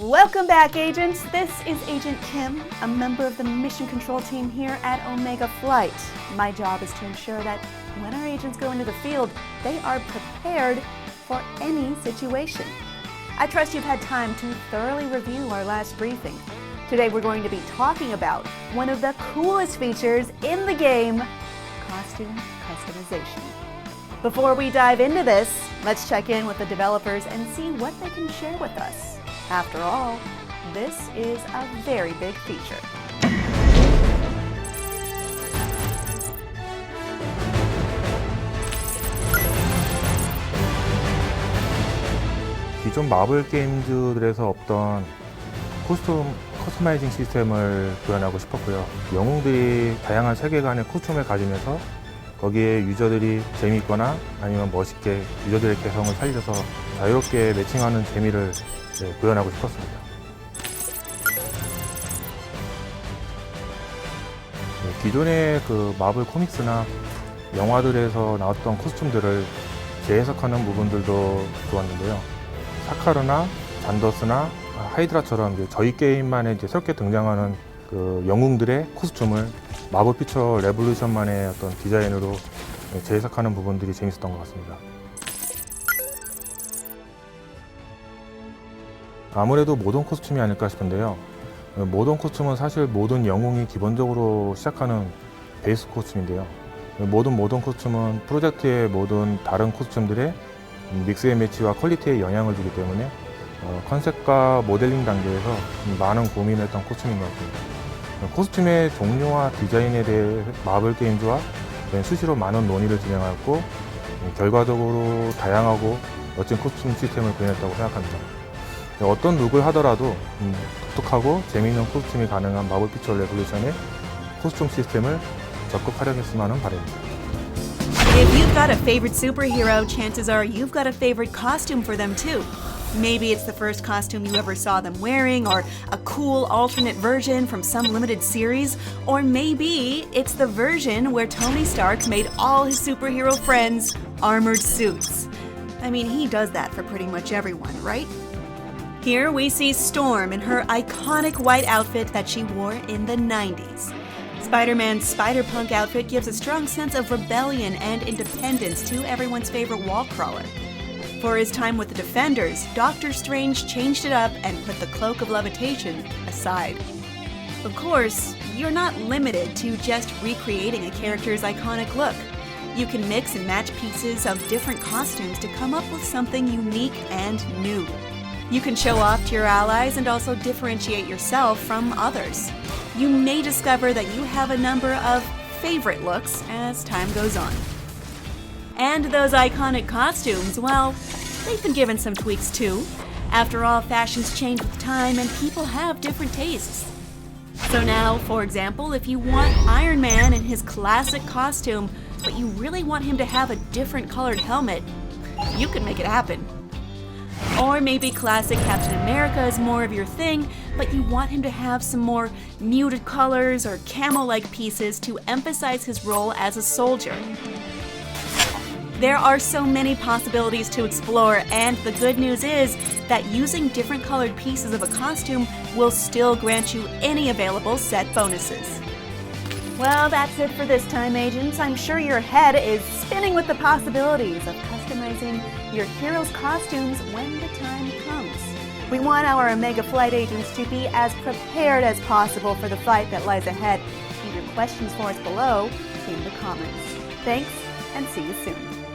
Welcome back, agents. This is Agent Kim, a member of the mission control team here at Omega Flight. My job is to ensure that when our agents go into the field, they are prepared for any situation. I trust you've had time to thoroughly review our last briefing. Today, we're going to be talking about one of the coolest features in the game costume customization. Before we dive into this, let's check in with the developers and see what they can share with us. After all, this is a very big feature. 기존 마블 게임즈들에서 없던 코스튬 커스터마이징 시스템을 구현하고 싶었고요. 영웅들이 다양한 세계관의 코스튬을 가지면서 거기에 유저들이 재미있거나 아니면 멋있게 유저들의 개성을 살려서 자유롭게 매칭하는 재미를 네, 구현하고 싶었습니다. 네, 기존의 그 마블 코믹스나 영화들에서 나왔던 코스튬들을 재해석하는 부분들도 좋았는데요. 사카르나 잔더스나 하이드라처럼 이제 저희 게임만에 새롭게 등장하는 그 영웅들의 코스튬을 마블 피처 레볼루션만의 어떤 디자인으로 재해석하는 부분들이 재밌었던 것 같습니다. 아무래도 모던 코스튬이 아닐까 싶은데요. 모던 코스튬은 사실 모든 영웅이 기본적으로 시작하는 베이스 코스튬인데요. 모든 모던 코스튬은 프로젝트의 모든 다른 코스튬들의 믹스의 매치와 퀄리티에 영향을 주기 때문에 어, 컨셉과 모델링 단계에서 많은 고민을 했던 코스튬인 것 같습니다. 코스튬의 종류와 디자인에 대해 마블 게임즈와 수시로 많은 논의를 진행하였고 결과적으로 다양하고 멋진 코스튬 시스템을 구현했다고 생각합니다. 어떤 룩을 하더라도 음, 독특하고 재미있는 코스튬이 가능한 마블 피처 레볼루션의 코스튬 시스템을 적극 활용했으면 하는 바람입니다. If you've got a favorite superhero, chances are you've got a favorite costume for them too. Maybe it's the first costume you ever saw them wearing, or a cool alternate version from some limited series, or maybe it's the version where Tony Stark made all his superhero friends armored suits. I mean, he does that for pretty much everyone, right? Here we see Storm in her iconic white outfit that she wore in the 90s. Spider Man's Spider Punk outfit gives a strong sense of rebellion and independence to everyone's favorite wall crawler. For his time with the Defenders, Doctor Strange changed it up and put the Cloak of Levitation aside. Of course, you're not limited to just recreating a character's iconic look. You can mix and match pieces of different costumes to come up with something unique and new. You can show off to your allies and also differentiate yourself from others. You may discover that you have a number of favorite looks as time goes on. And those iconic costumes, well, they've been given some tweaks too. After all, fashions change with time and people have different tastes. So now, for example, if you want Iron Man in his classic costume, but you really want him to have a different colored helmet, you can make it happen. Or maybe classic Captain America is more of your thing, but you want him to have some more muted colors or camo like pieces to emphasize his role as a soldier. There are so many possibilities to explore, and the good news is that using different colored pieces of a costume will still grant you any available set bonuses. Well, that's it for this time, agents. I'm sure your head is spinning with the possibilities of customizing your heroes' costumes when the time comes. We want our Omega Flight agents to be as prepared as possible for the fight that lies ahead. Leave your questions for us below in the comments. Thanks, and see you soon.